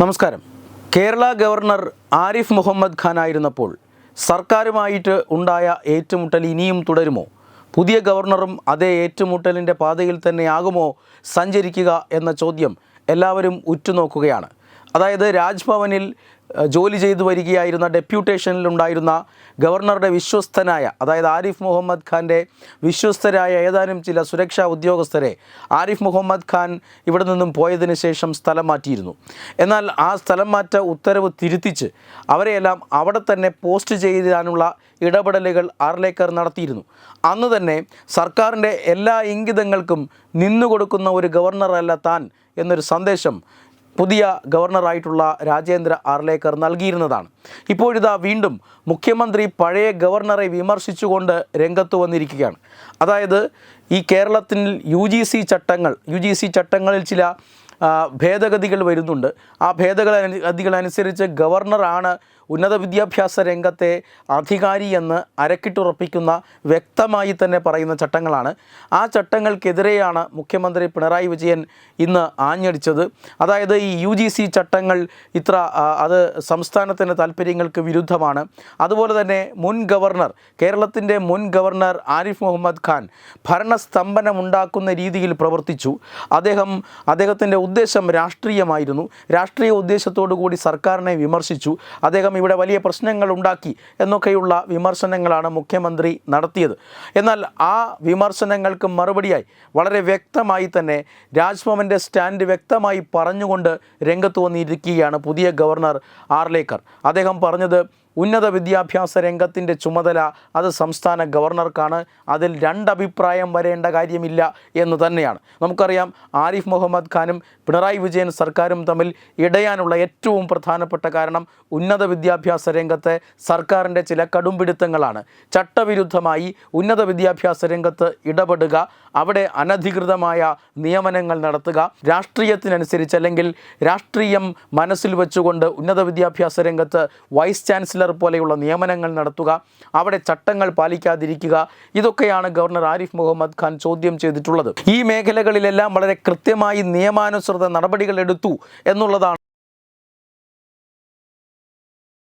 നമസ്കാരം. കേരള ഗവർണർ ആരിഫ് മുഹമ്മദ് ഖാൻ ആയിരുന്നപ്പോൾ സർക്കാരുമായിട്ട് ഉണ്ടായ ഏറ്റുമുട്ടൽ ഇനിയും തുടരുമോ? പുതിയ ഗവർണറും അതേ ഏറ്റുമുട്ടലിന്റെ പാതയിൽ തന്നെയാകുമോ സഞ്ചരിക്കുക എന്ന ചോദ്യം എല്ലാവരും ഉറ്റുനോക്കുകയാണ്. അതായത് രാജ്ഭവനിൽ ജോലി ചെയ്തു വരികയായിരുന്ന ഡെപ്യൂട്ടേഷനിലുണ്ടായിരുന്ന ഗവർണറുടെ വിശ്വസ്തനായ അതായത് ആരിഫ് മുഹമ്മദ് ഖാന്റെ വിശ്വസ്തരായ ഏതാനും ചില സുരക്ഷാ ഉദ്യോഗസ്ഥരെ ആരിഫ് മുഹമ്മദ് ഖാൻ ഇവിടെ നിന്നും പോയതിനു ശേഷം സ്ഥലം മാറ്റിയിരുന്നു. എന്നാൽ ആ സ്ഥലം മാറ്റ ഉത്തരവ് തിരുത്തിച്ച് അവരെയെല്ലാം അവിടെ തന്നെ പോസ്റ്റ് ചെയ്യാനുള്ള ഇടപെടലുകൾ ആർലേക്കർ നടത്തിയിരുന്നു. അന്ന് തന്നെ സർക്കാരിന്റെ എല്ലാ ഇംഗിതങ്ങൾക്കും നിന്നുകൊടുക്കുന്ന ഒരു ഗവർണറല്ല താൻ എന്നൊരു സന്ദേശം പുതിയ ഗവർണറായിട്ടുള്ള രാജേന്ദ്ര ആർലേക്കർ നൽകിയിരുന്നതാണ്. ഇപ്പോഴിതാ വീണ്ടും മുഖ്യമന്ത്രി പഴയ ഗവർണറെ വിമർശിച്ചുകൊണ്ട് രംഗത്ത് വന്നിരിക്കുകയാണ്. അതായത് ഈ കേരളത്തിൽ യു ജി സി ചട്ടങ്ങൾ യു ജി സി ചട്ടങ്ങളിൽ ചില ഭേദഗതികൾ വരുന്നുണ്ട്. ആ ഭേദഗതികൾ അനുസരിച്ച് ഗവർണറാണ് ഉന്നത വിദ്യാഭ്യാസ രംഗത്തെ അധികാരി എന്ന് അരക്കിട്ടുറപ്പിക്കുന്ന വ്യക്തമായി തന്നെ പറയുന്ന ചട്ടങ്ങളാണ്. ആ ചട്ടങ്ങൾക്കെതിരെയാണ് മുഖ്യമന്ത്രി പിണറായി വിജയൻ ഇന്ന് ആഞ്ഞടിച്ചത്. അതായത് ഈ യു ജി സി ചട്ടങ്ങൾ ഇത്ര അത് സംസ്ഥാനത്തിന്റെ താല്പര്യങ്ങൾക്ക് വിരുദ്ധമാണ്. അതുപോലെ തന്നെ മുൻ ഗവർണർ കേരളത്തിന്റെ മുൻ ഗവർണർ ആരിഫ് മുഹമ്മദ് ഖാൻ ഭരണസ്തംഭനമുണ്ടാക്കുന്ന രീതിയിൽ പ്രവർത്തിച്ചു. അദ്ദേഹം അദ്ദേഹത്തിന്റെ ഉദ്ദേശം രാഷ്ട്രീയമായിരുന്നു. രാഷ്ട്രീയ ഉദ്ദേശത്തോടു കൂടി സർക്കാരിനെ വിമർശിച്ചു. അദ്ദേഹം ഇവിടെ വലിയ പ്രശ്നങ്ങൾ ഉണ്ടാക്കി എന്നൊക്കെയുള്ള വിമർശനങ്ങളാണ് മുഖ്യമന്ത്രി നടത്തിയത്. എന്നാൽ ആ വിമർശനങ്ങൾക്ക് മറുപടിയായി വളരെ വ്യക്തമായി തന്നെ രാജ്ഭവന്റെ സ്റ്റാൻഡ് വ്യക്തമായി പറഞ്ഞുകൊണ്ട് രംഗത്ത് വന്നിരിക്കുകയാണ് പുതിയ ഗവർണർ ആർലേക്കർ. അദ്ദേഹം പറഞ്ഞത് ഉന്നത വിദ്യാഭ്യാസ രംഗത്തിന്റെ ചുമതല അത് സംസ്ഥാന ഗവർണർക്കാണ്. അതിൽ രണ്ടഭിപ്രായം വരേണ്ട കാര്യമില്ല എന്ന് തന്നെയാണ്. നമുക്കറിയാം ആരിഫ് മുഹമ്മദ് ഖാനും പിണറായി വിജയൻ സർക്കാരും തമ്മിൽ ഇടയാനുള്ള ഏറ്റവും പ്രധാനപ്പെട്ട കാരണം ഉന്നത വിദ്യാഭ്യാസ രംഗത്തെ സർക്കാരിന്റെ ചില കടുംപിടുത്തങ്ങളാണ്. ചട്ടവിരുദ്ധമായി ഉന്നത വിദ്യാഭ്യാസ രംഗത്ത് ഇടപെടുക അവിടെ അനധികൃതമായ നിയമനങ്ങൾ നടത്തുക. രാഷ്ട്രീയത്തിനനുസരിച്ച് അല്ലെങ്കിൽ രാഷ്ട്രീയം മനസ്സിൽ വെച്ചുകൊണ്ട് ഉന്നത വിദ്യാഭ്യാസ രംഗത്ത് വൈസ് ചാൻസലർ പോലെയുള്ള നിയമനങ്ങൾ നടത്തുക. അവിടെ ചട്ടങ്ങൾ പാലിക്കാതിരിക്കുക. ഇതൊക്കെയാണ് ഗവർണർ ആരിഫ് മുഹമ്മദ് ഖാൻ ചോദ്യം ചെയ്തിട്ടുള്ളത്. ഈ മേഖലകളിലെല്ലാം വളരെ കൃത്യമായി നിയമാനുസൃത നടപടികൾ എടുത്തു എന്നുള്ളതാണ്